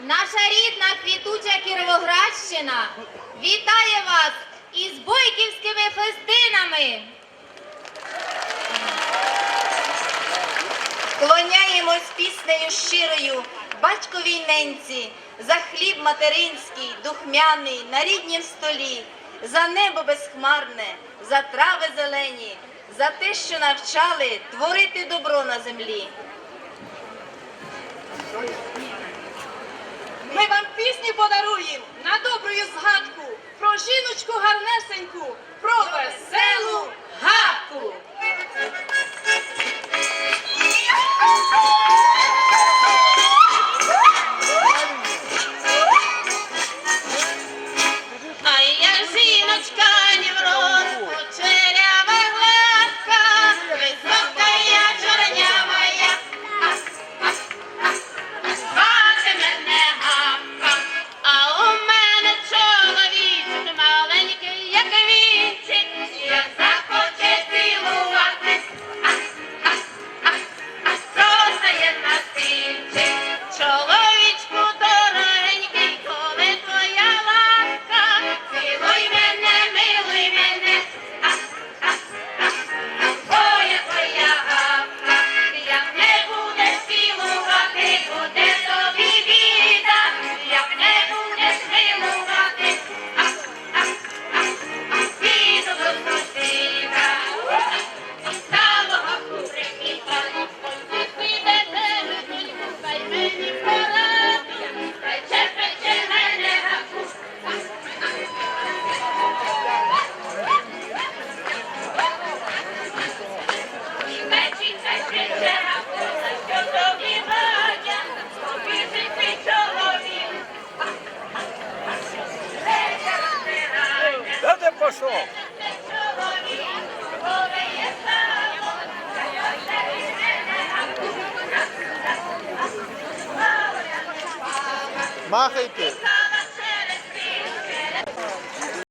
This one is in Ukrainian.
Наша рідна квітуча Кіровоградщина вітає вас із бойківськими фестинами. Клоняємось піснею щирою батьковій ненці за хліб материнський, духмяний на ріднім столі, за небо безхмарне, за трави зелені, за те, що навчали творити добро на землі. на добрую згадку про жіночку гарнесеньку. про Хорошо. Махайте.